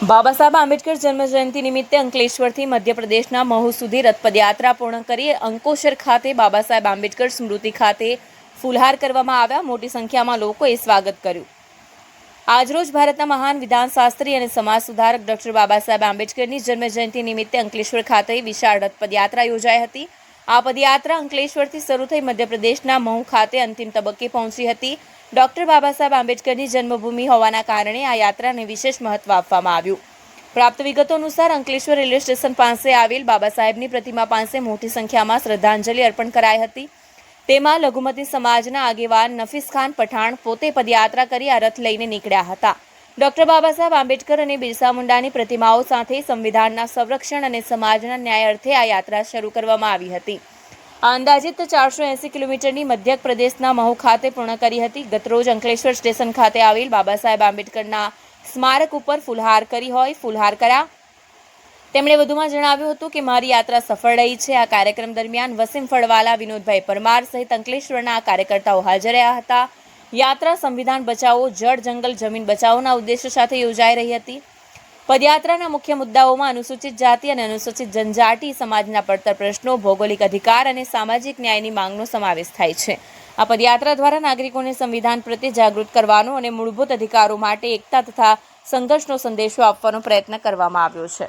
બાબા સાહેબ, આંબેડકર જન્મજયંતિ નિમિત્તે અંકલેશ્વરથી મધ્યપ્રદેશના મહુ સુધી રથપદયાત્રા પૂર્ણ કરી અંકોશર ખાતે બાબા સાહેબ આંબેડકર સ્મૃતિ ખાતે ફુલહાર કરવામાં આવ્યા. મોટી સંખ્યામાં લોકોએ સ્વાગત કર્યું. આજરોજ ભારતના મહાન વિધાનશાસ્ત્રી અને સમાજ સુધારક ડોક્ટર બાબા સાહેબ આંબેડકરની જન્મજયંતિ નિમિત્તે અંકલેશ્વર ખાતે વિશાળ રથપદયાત્રા યોજાઈ હતી. આ પદયાત્રા અંકલેશ્વરથી શરૂ થઈ મધ્યપ્રદેશના મહુ ખાતે અંતિમ તબક્કે પહોંચી હતી. ડોક્ટર બાબા આંબેડકરની જન્મભૂમિ હોવાના કારણે આ યાત્રાને વિશેષ મહત્વ આપવામાં આવ્યું. પ્રાપ્ત વિગતો અનુસાર અંકલેશ્વર રેલવે સ્ટેશન પાસે આવેલ બાબા સાહેબની પ્રતિમા પાસે મોટી સંખ્યામાં શ્રદ્ધાંજલિ અર્પણ કરાઈ હતી. તેમાં લઘુમતી સમાજના આગેવાન નફીસ ખાન પઠાણ પોતે પદયાત્રા કરી આ રથ લઈને નીકળ્યા હતા. ડોક્ટર બાબા આંબેડકર અને બિરસા મુંડાની પ્રતિમાઓ સાથે સંવિધાનના સંરક્ષણ અને સમાજના ન્યાય અર્થે આ યાત્રા શરૂ કરવામાં આવી હતી. આ અંદાજિત ચારસો એંસી કિલોમીટરની મધ્યપ્રદેશના મહુ ખાતે પૂર્ણ કરી હતી. ગતરોજ અંકલેશ્વર સ્ટેશન ખાતે આવેલ બાબા સાહેબ આંબેડકરના સ્મારક ઉપર ફુલહાર કરી હોય, ફુલહાર કર્યા તેમણે વધુમાં જણાવ્યું હતું કે, મારી યાત્રા સફળ રહી છે. આ કાર્યક્રમ દરમિયાન વસીમ ફળવાલા વિનોદભાઈ પરમાર સહિત અંકલેશ્વરના કાર્યકર્તાઓ હાજર રહ્યા હતા. યાત્રા સંવિધાન બચાવો, જળ, જંગલ, જમીન બચાવોના ઉદ્દેશ્ય સાથે યોજાઈ રહી હતી. પદયાત્રાના મુખ્ય મુદ્દાઓમાં અનુસૂચિત જાતિ અને અનુસૂચિત જનજાતિ, સમાજના પડતર પ્રશ્નો, ભૌગોલિક અધિકાર અને સામાજિક ન્યાયની માંગનો સમાવેશ થાય છે. આ પદયાત્રા દ્વારા નાગરિકોને સંવિધાન પ્રત્યે જાગૃત કરવાનો અને મૂળભૂત અધિકારો માટે એકતા તથા સંઘર્ષનો સંદેશો આપવાનો પ્રયત્ન કરવામાં આવ્યો છે.